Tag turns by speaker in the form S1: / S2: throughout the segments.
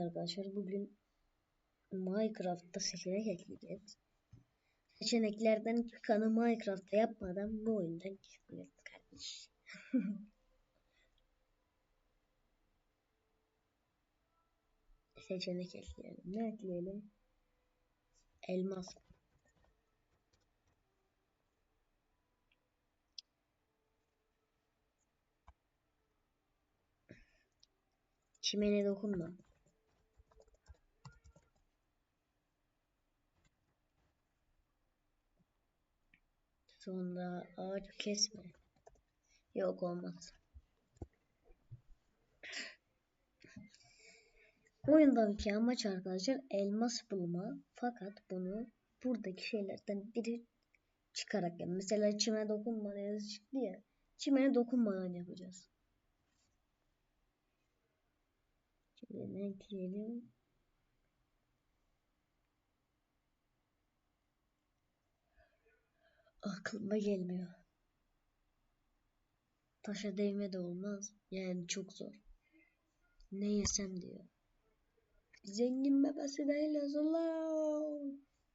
S1: arkadaşlar bugün Minecraft'ta seçenek ekleyeceğiz. Seçeneklerden çıkanı Minecraft'ta yapmadan bu oyundan çıkmıyoruz kardeş. Seçenek ekleyelim. Ne ekleyelim? Elmas. Çimene dokunma. Sonra ağaç kesme. Yok olmaz. Oyundaki amaç arkadaşlar elmas bulma. Fakat bunu buradaki şeylerden biri çıkarak yani mesela çime dokunma yazı çıktı ya. Çimene dokunmadan yapacağız. Şimdi ekleyelim? Aklıma gelmiyor. Taşa değme de olmaz. Yani çok zor. Ne yesem diyor. Zengin babası değiliz Allah.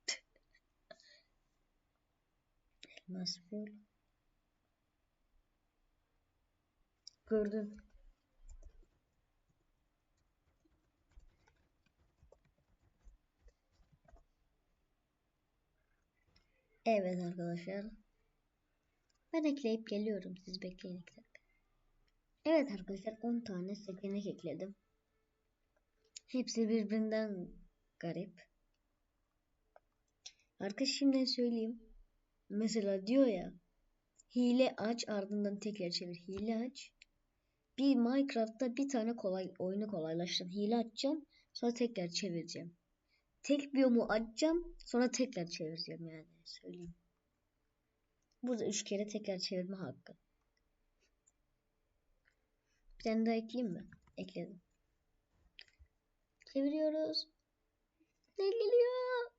S1: Elmas bul. Gördüm. Evet arkadaşlar. Ben ekleyip geliyorum. Siz bekleyin. Evet arkadaşlar 10 tane seçenek ekledim. Hepsi birbirinden garip. Arkadaş şimdi söyleyeyim. Mesela diyor ya hile aç ardından tekrar çevir. Hile aç. Bir Minecraft'ta bir tane kolay oyunu kolaylaştır. Hile açacağım. Sonra tekrar çevireceğim. Tek biyomu açacağım. Sonra tekrar çevireceğim yani. Söyleyeyim. Burada üç kere tekrar çevirme hakkı. Bir tane daha ekleyeyim mi? Ekledim. Çeviriyoruz. Ne geliyor?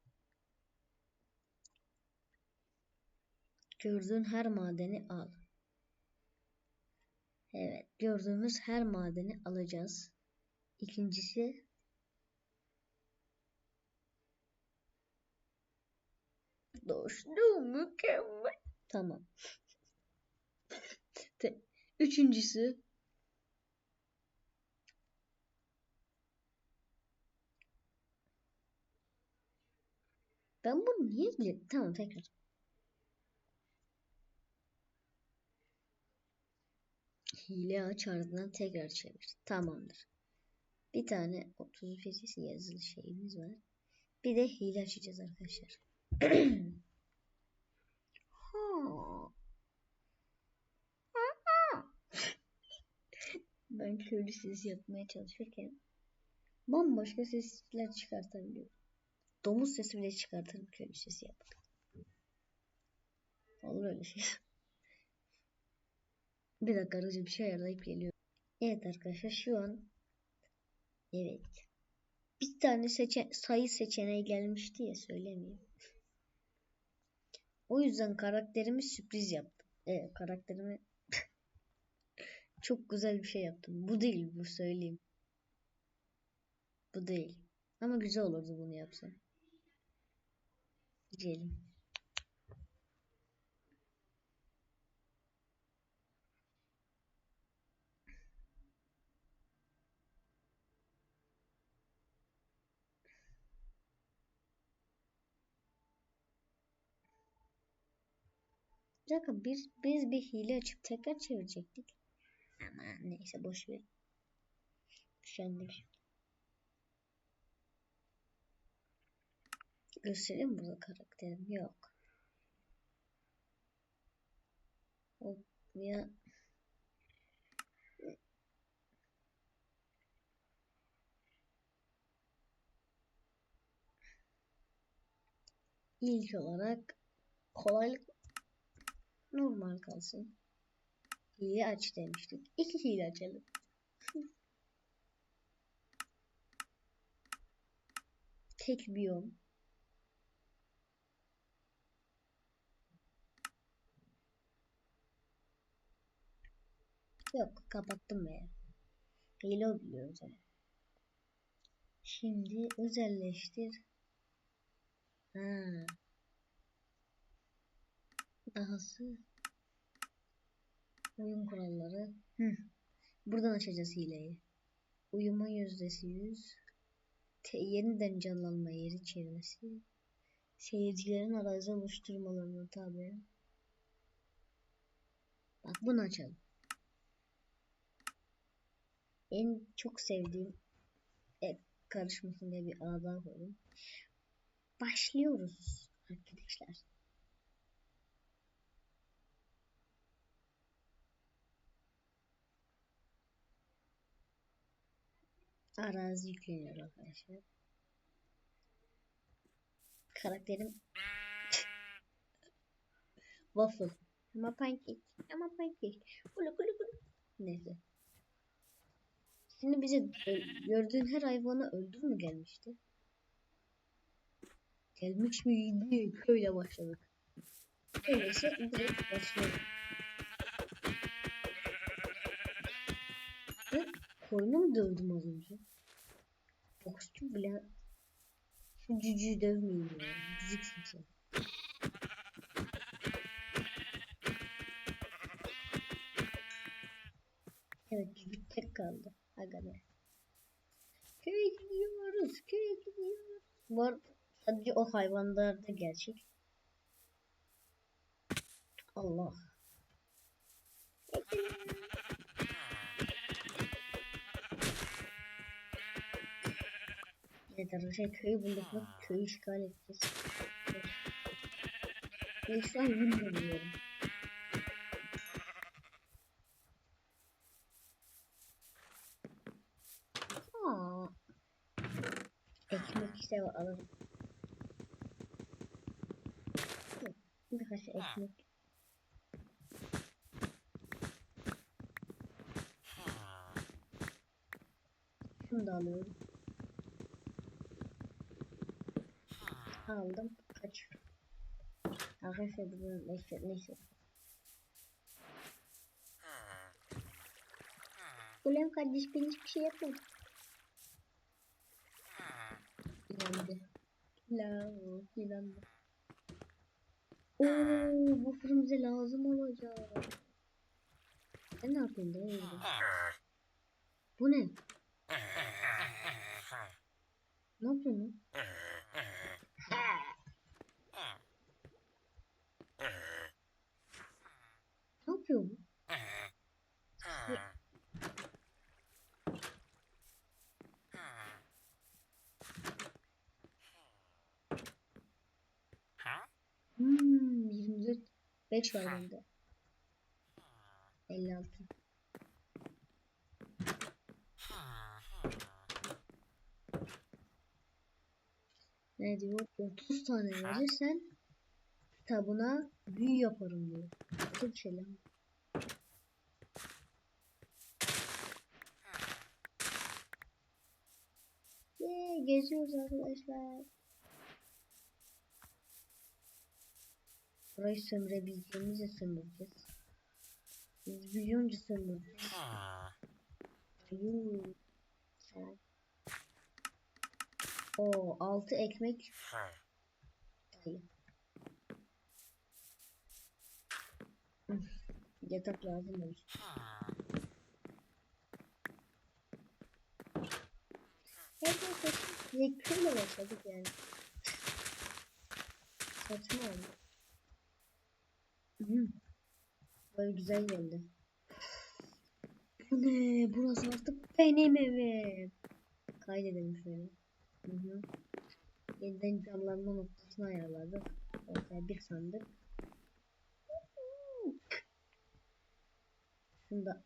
S1: Gördüğün her madeni al. Evet, gördüğümüz her madeni alacağız. İkincisi Dostum mükemmel. Tamam. Üçüncüsü Ben bunu niye bildim? Tamam tekrar. Hile aç ardından tekrar çevir. Tamamdır. Bir tane 30 fizisi yazılı şeyimiz var. Bir de hile açacağız arkadaşlar. Ben köylü sesi yapmaya çalışırken bambaşka sesler çıkartabiliyorum. Domuz sesi bile çıkartırım köylü sesi yapıp. Olur öyle şey. Bir dakika aracı bir şey ayarlayıp geliyorum. Evet arkadaşlar şu an evet bir tane seçe sayı seçeneği gelmişti ya söylemeyeyim. O yüzden karakterimi sürpriz yaptım. Evet karakterimi çok güzel bir şey yaptım. Bu değil bu söyleyeyim. Bu değil. Ama güzel olurdu bunu yapsam. Diyelim. Dakika biz, biz bir hile açıp tekrar çevirecektik. Ama neyse boş ver. Üşendim şimdi. Göstereyim burada karakterim? Yok. Hop ya. İlk olarak kolaylık normal kalsın. Hile aç demiştik. İki hile açalım. Tek biyom. Yok kapattım ya. Hile o biliyor o zaman. Şimdi özelleştir. Ha. Dahası oyun kuralları. Hı. Buradan açacağız hileyi. Uyuma yüzdesi 100. Te yeniden canlanma yeri çevirmesi. Seyircilerin arayüzü oluşturmalarına tabi. Bak bunu açalım. En çok sevdiğim et karışmasın diye bir ağ daha koydum. Başlıyoruz arkadaşlar. Arazi yükleniyor arkadaşlar. Karakterim Waffle. Ama pancake. Ama pancake. Kulu kulu kulu. Neyse. Şimdi bize ö- gördüğün her hayvanı öldür mü gelmişti? Gelmiş miydi? Köyle başladık. Öyleyse direkt başlayalım. Koyunu mu dövdüm az önce? Boksçu bile şu cücüğü dövmeyeyim ya. Cücüksün sen. Evet cücük tek kaldı. Aga be. Köye gidiyoruz. Köye gidiyoruz. Var sadece o hayvanlarda gerçek. Allah. Evet arkadaşlar köyü bulduk mu köyü işgal edeceğiz. Ve şu an. Aa. Ekmek işte alırım. Birkaç ekmek. Şunu da alıyorum. Aldım. Kaçıyorum. Arkadaşlar bugün neyse neyse. Ulan kardeş ben hiçbir şey yapmadım. İlandı. La ilandı. Oo bu fırın bize lazım olacak. Ben ne yapayım da. Bu ne? Ne yapıyorsun lan? Ne yapıyor bu? Hmm, 24 5 var bende. 56. Ne diyor? 30 tane verirsen kitabına büyü yaparım diyor. Kötü bir. Geziyoruz arkadaşlar. Burayı sömürebileceğimizi sömüreceğiz. Biz milyonca sömüreceğiz. Yuh. Sen. O altı ekmek. Hayır. Yatak lazım olur. Arkadaşlar. Niye külle başladık yani? Saçma oldu. Hı. Böyle güzel geldi. Bu ne? Burası artık benim evim. Kaydedelim şöyle. Hı hı. Yeniden camlanma noktasını ayarladık. Ortaya bir sandık. Şunu da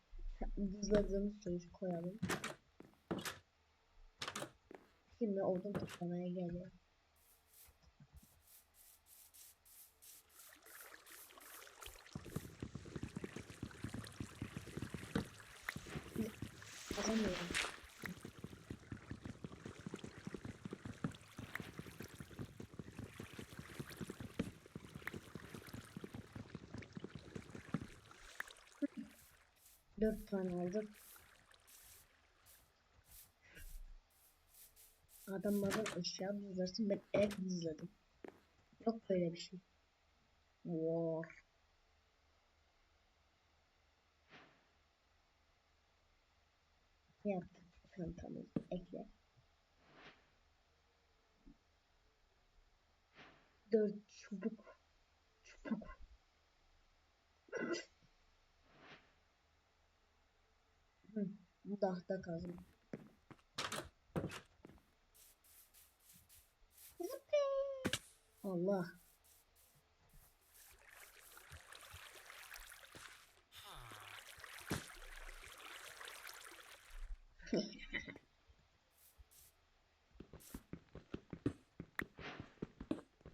S1: buzladığımız şeyi koyalım. Şimdi odun toplamaya geliyor. Alamıyorum. Dört tane aldık. Adamların eşya buzlarsın ben ev buzladım. Yok böyle bir şey. War. Ne yaptık? Tamam tamam. Ekle. Dört çubuk. Çubuk. Hı, bu tahta kazma. Allah.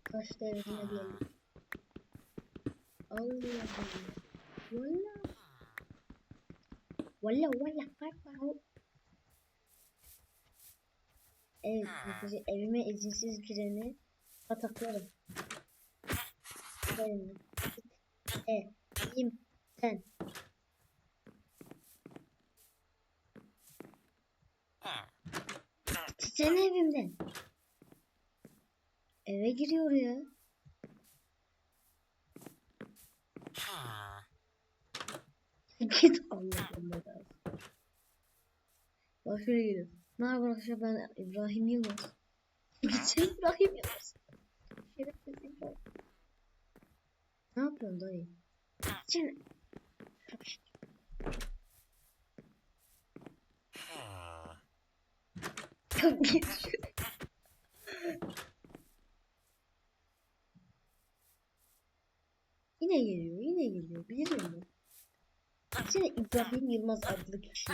S1: Kaç devrine geldik. Allah Allah. Valla. Valla valla. Bak. Evet, evime izinsiz gireni pataklarım. Benim. E, im, sen. Sen evimden. Eve giriyor ya. Git Allah Allah. Bak şöyle geliyor. Merhaba arkadaşlar ben İbrahim Yılmaz. Gitsin İbrahim Yılmaz. Şerefsiz İbrahim. Ne yapıyorsun dayı? Sen... Çok şuraya. Yine geliyor, yine geliyor. Biliyorum ben. Sen İbrahim Yılmaz adlı kişi.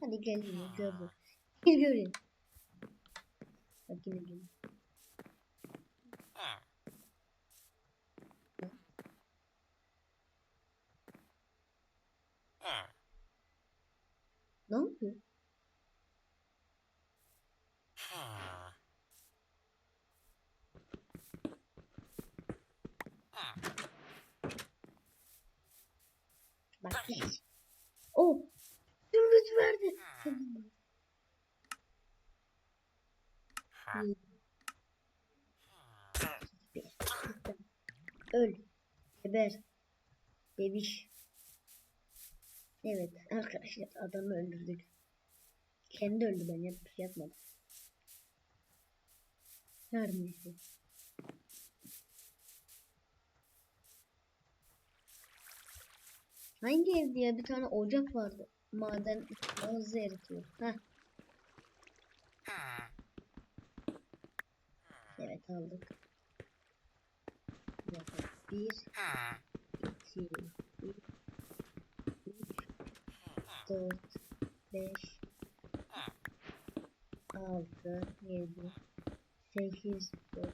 S1: Hadi gel yine gör. Bir göreyim. Bak yine geliyor. Ne yapıyor? Bak geç. Oh! Zümrüt verdi. Bir. Öl. Geber. Bebiş. Evet arkadaşlar adamı öldürdük. Kendi öldü ben yap yapmadım. Her neyse. Hangi ev diye bir tane ocak vardı. Maden hızlı eritiyor. Heh. Evet aldık. Dakika. Bir iki, üç, dört, beş, altı, yedi, sekiz, dok-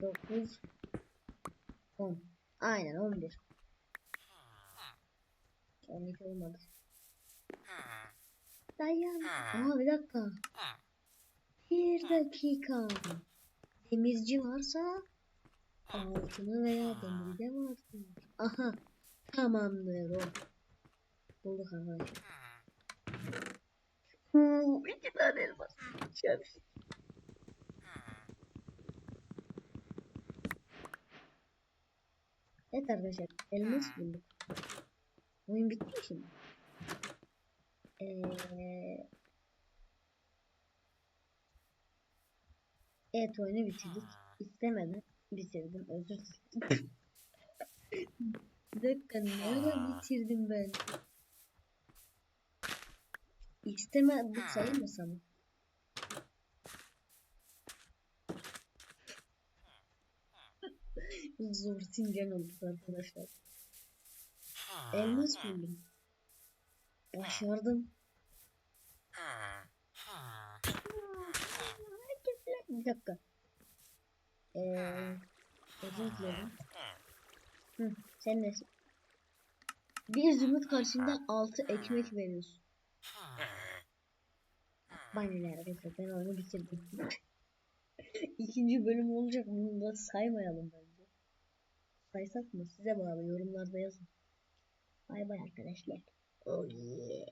S1: dokuz, on. Aynen on bir. On iki olmadı. Dayan. Aa bir dakika. Bir dakika. Temizci varsa altını veya demiri de vardır. Aha. Tamamdır o. Bulduk arkadaşlar. Hmm, iki tane elmas. Şerif. Evet arkadaşlar elmas bulduk. Oyun bitti mi şimdi? Ee, evet oyunu bitirdik. İstemeden bitirdim. Özür dilerim. Bir dakika nerede bitirdim ben? İsteme bu sayılmasa mı? Zor tingen olduk arkadaşlar. Elmas buldum. Başardım. Bir dakika. Ee, özür dilerim. Hı, sen nesin? Bir zümrüt karşında altı ekmek veriyorsun. Bana ne arkadaşlar ben oyunu bitirdim. İkinci bölüm olacak bunu da saymayalım bence. Saysak mı? Size bağlı yorumlarda yazın. Bay bay arkadaşlar. Oh yeah.